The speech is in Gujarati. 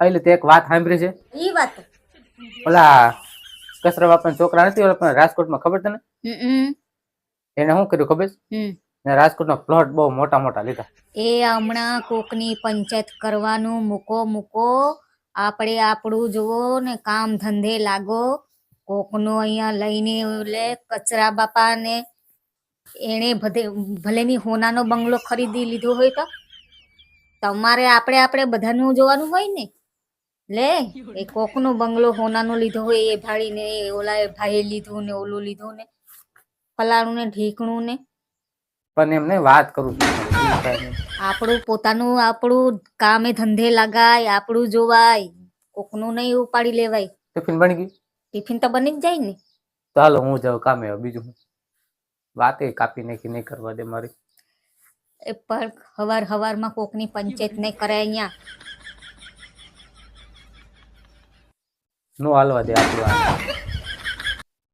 એટલે તે એક વાત સાંભળી છે. ઈ વાત. ઓલા કસરા બાપા છોકરા નથી ઓલા પણ રાજકોટમાં ખબર તને? એને શું કર્યું ખબર? છે હમ. નો પ્લોટ બહુ મોટા મોટા લીધા. એ હમણાં કોકની પંચાયત કરવાનું મૂકો મૂકો. આપણે આપણું જુઓ ને કામ ધંધે લાગો. કોકનું અહીંયા લઈને ઓલે કચરા બાપા ને એણે ભલે ભલેની હોનાનો બંગલો ખરીદી લીધો હોય તો. તમારે આપણે આપણે બધાનું જોવાનું હોય ને. લે એ કોકનો બંગલો હોનાનો લીધો હોય એ ભાડીને એ ઓલા એ ભાઈએ લીધું ને ઓલું લીધું ને ફલાણું ને ઢીકણું ને પણ એમને વાત કરું. આપણું પોતાનું આપણું કામે ધંધે લગાય આપણું જોવાય કોકનું નહીં ઉપાડી લેવાય. ટિફિન બની ગયું? ટિફિન તો બની જ જાય ને. ચાલો હું જાઉં કામે બીજું હું? વાતે કાપી નાખી નહીં કરવા દે મારી. એ પણ હવાર હવારમાં કોકની પંચાયત નહીં કરાય અહીંયા. નો હાલવા દે આપણું